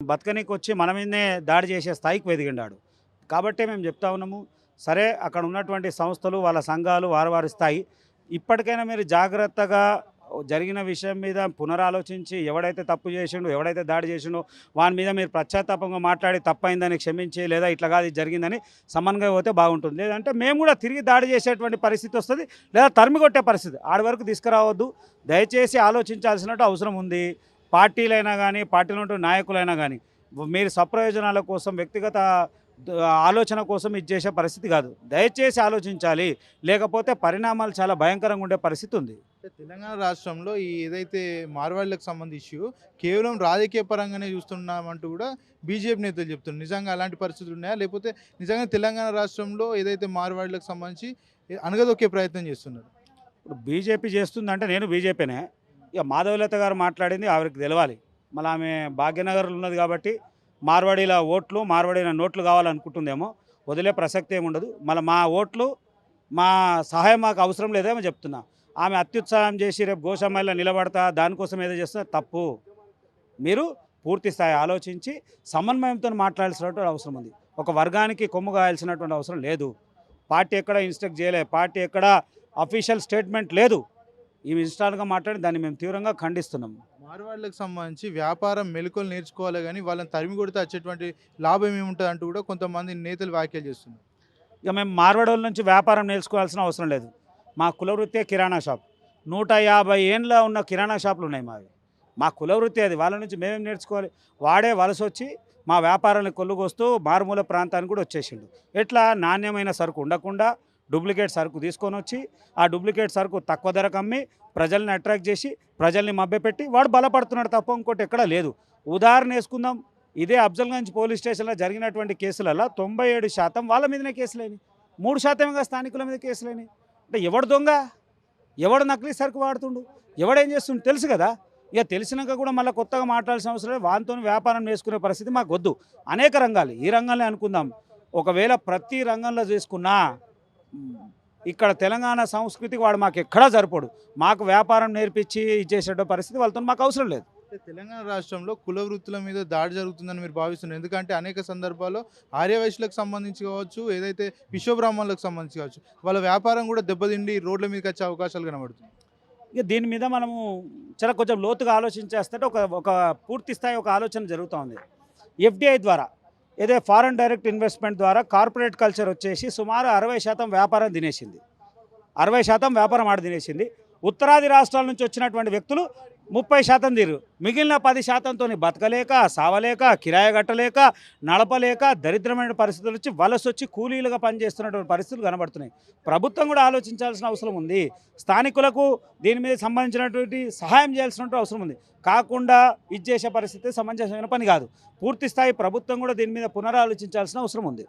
బతకనీకి వచ్చి మన మీదనే దాడి చేసే స్థాయికి ఎదిగిండాడు కాబట్టే మేము చెప్తా ఉన్నాము సరే అక్కడ ఉన్నటువంటి సంస్థలు వాళ్ళ సంఘాలు వారి వారి స్థాయి ఇప్పటికైనా మీరు జాగ్రత్తగా జరిగిన విషయం మీద పునరాలోచించి ఎవడైతే తప్పు చేసిండో ఎవడైతే దాడి చేసిండో వాని మీద మీరు ప్రత్యాతాపంగా మాట్లాడి తప్పైందని క్షమించి లేదా ఇట్లా కాదు జరిగిందని సమన్వయం పోతే బాగుంటుంది. లేదంటే మేము కూడా తిరిగి దాడి చేసేటువంటి పరిస్థితి వస్తుంది లేదా తరిమి కొట్టే పరిస్థితి. ఆడి వరకు తీసుకురావద్దు. దయచేసి ఆలోచించాల్సినట్టు అవసరం ఉంది. పార్టీలైనా కానీ పార్టీలో ఉండే నాయకులైనా కానీ మీరు స్వప్రయోజనాల కోసం వ్యక్తిగత ఆలోచన కోసం ఇది చేసే పరిస్థితి కాదు. దయచేసి ఆలోచించాలి. లేకపోతే పరిణామాలు చాలా భయంకరంగా ఉండే పరిస్థితి ఉంది. అంటే తెలంగాణ రాష్ట్రంలో ఈ ఏదైతే మార్వాడులకు సంబంధించి ఇష్యూ కేవలం రాజకీయ పరంగానే చూస్తున్నామంటూ కూడా బీజేపీ నేతలు చెప్తున్నారు. నిజంగా అలాంటి పరిస్థితులు ఉన్నాయా? లేకపోతే నిజంగా తెలంగాణ రాష్ట్రంలో ఏదైతే మార్వాడులకు సంబంధించి అనగదొక్కే ప్రయత్నం చేస్తున్నారు? ఇప్పుడు బీజేపీ చేస్తుందంటే నేను బీజేపీనే. ఇక మాధవలత గారు మాట్లాడింది ఆవిడకి తెలవాలి. మళ్ళీ ఆమె భాగ్యనగర్లో ఉన్నది కాబట్టి మార్వాడీల ఓట్లు మార్వాడీల నోట్లు కావాలనుకుంటుందేమో. వదిలే ప్రసక్తి ఏమి ఉండదు. మళ్ళీ మా ఓట్లు మా సహాయం మాకు అవసరం లేదేమో చెప్తున్నా. ఆమె అత్యుత్సాహం చేసి రేపు గోసమ్మాయిలో నిలబడతా దానికోసం ఏదో చేస్తున్నా తప్పు. మీరు పూర్తి స్థాయి ఆలోచించి సమన్వయంతో మాట్లాడాల్సినటువంటి అవసరం ఉంది. ఒక వర్గానికి కొమ్ము కాయాల్సినటువంటి అవసరం లేదు. పార్టీ ఎక్కడ ఇన్స్ట్రక్ట్ చేయలే. పార్టీ ఎక్కడ అఫీషియల్ స్టేట్మెంట్ లేదు. ఈ ఇన్స్టాల్గా మాట్లాడి దాన్ని మేము తీవ్రంగా ఖండిస్తున్నాం. మార్వాడులకు సంబంధించి వ్యాపారం మెలకువలు నేర్చుకోవాలి కానీ వాళ్ళని తరిమి కొడితే వచ్చేటువంటి లాభం ఏముంటుంది అంటూ కూడా కొంతమంది నేతలు వ్యాఖ్యలు చేస్తున్నారు. ఇక మేము మార్వాడోళ్ళ నుంచి వ్యాపారం నేర్చుకోవాల్సిన అవసరం లేదు. మా కులవృత్తే కిరాణా షాప్. నూట యాభై ఏండ్ల ఉన్న కిరాణా షాపులు ఉన్నాయి మావి. మా కులవృత్తి అది. వాళ్ళ నుంచి మేమేం నేర్చుకోవాలి? వాడే వలస వచ్చి మా వ్యాపారాన్ని కొల్లుకొస్తూ మారుమూల ప్రాంతానికి కూడా వచ్చేసిండు. ఎట్లా? నాణ్యమైన సరుకు ఉండకుండా డూప్లికేట్ సరుకు తీసుకొని వచ్చి ఆ డూప్లికేట్ సరుకు తక్కువ ధరకు అమ్మి ప్రజల్ని అట్రాక్ట్ చేసి ప్రజల్ని మభ్యపెట్టి వాడు బలపడుతున్నాడు తప్ప ఇంకోటి ఎక్కడా లేదు. ఉదాహరణ వేసుకుందాం. ఇదే అఫ్జల్గంజ్ పోలీస్ స్టేషన్లో జరిగినటువంటి కేసులలో తొంభై ఏడు శాతం వాళ్ళ మీదనే కేసులేని. మూడు శాతమేగా స్థానికుల మీద కేసులేని. అంటే ఎవడు దొంగ? ఎవడు నకిలీ సరుకు వాడుతుండు? ఎవడేం చేస్తుండు? తెలుసు కదా? ఇక తెలిసినాక కూడా మళ్ళీ కొత్తగా మాట్లాడాల్సిన అవసరం లేదు. వాంతో వ్యాపారం చేసుకునే పరిస్థితి మాకు వద్దు. అనేక రంగాలు. ఈ రంగంలో అనుకుందాం. ఒకవేళ ప్రతి రంగంలో చేసుకున్నా ఇక్కడ తెలంగాణ సంస్కృతికి వాడు మాకు ఎక్కడా సరిపడు. మాకు వ్యాపారం నేర్పించి ఇచ్చేసే పరిస్థితి వాళ్ళతో మాకు అవసరం లేదు. తెలంగాణ రాష్ట్రంలో కుల వృత్తుల మీద దాడి జరుగుతుందని మీరు భావిస్తున్నారు. ఎందుకంటే అనేక సందర్భాల్లో ఆర్యవైశ్యులకు సంబంధించి కావచ్చు ఏదైతే విశ్వబ్రాహ్మణులకు సంబంధించి కావచ్చు వాళ్ళ వ్యాపారం కూడా దెబ్బతిండి రోడ్ల మీదకి వచ్చే అవకాశాలు కనబడుతుంది ఇక దీని మీద మనము చాలా కొంచెం లోతుగా ఆలోచించేస్తే ఒక ఒక పూర్తి స్థాయి ఒక ఆలోచన జరుగుతూ ఉంది. ఎఫ్డిఐ ద్వారా ఇదే ఫారెన్ డైరెక్ట్ ఇన్వెస్ట్మెంట్ ద్వారా కార్పొరేట్ కల్చర్ వచ్చేసి సుమారు అరవై శాతం వ్యాపారం తినేసింది. అరవై శాతం వ్యాపారం ఆడ తినేసింది. ఉత్తరాది రాష్ట్రాల నుంచి వచ్చినటువంటి వ్యక్తులు ముప్పై శాతం తీరు. మిగిలిన పది శాతంతో బతకలేక సావలేక కిరాయ కట్టలేక నడపలేక దరిద్రమైన పరిస్థితులు వచ్చి వలస వచ్చి కూలీలుగా పనిచేస్తున్నటువంటి పరిస్థితులు కనబడుతున్నాయి. ప్రభుత్వం కూడా ఆలోచించాల్సిన అవసరం ఉంది. స్థానికులకు దీని మీద సంబంధించినటువంటి సహాయం చేయాల్సినటువంటి అవసరం ఉంది. కాకుండా ఇచ్చేసే పరిస్థితి సమంజసమైన పని కాదు. పూర్తి స్థాయి ప్రభుత్వం కూడా దీని మీద పునరాలోచించాల్సిన అవసరం ఉంది.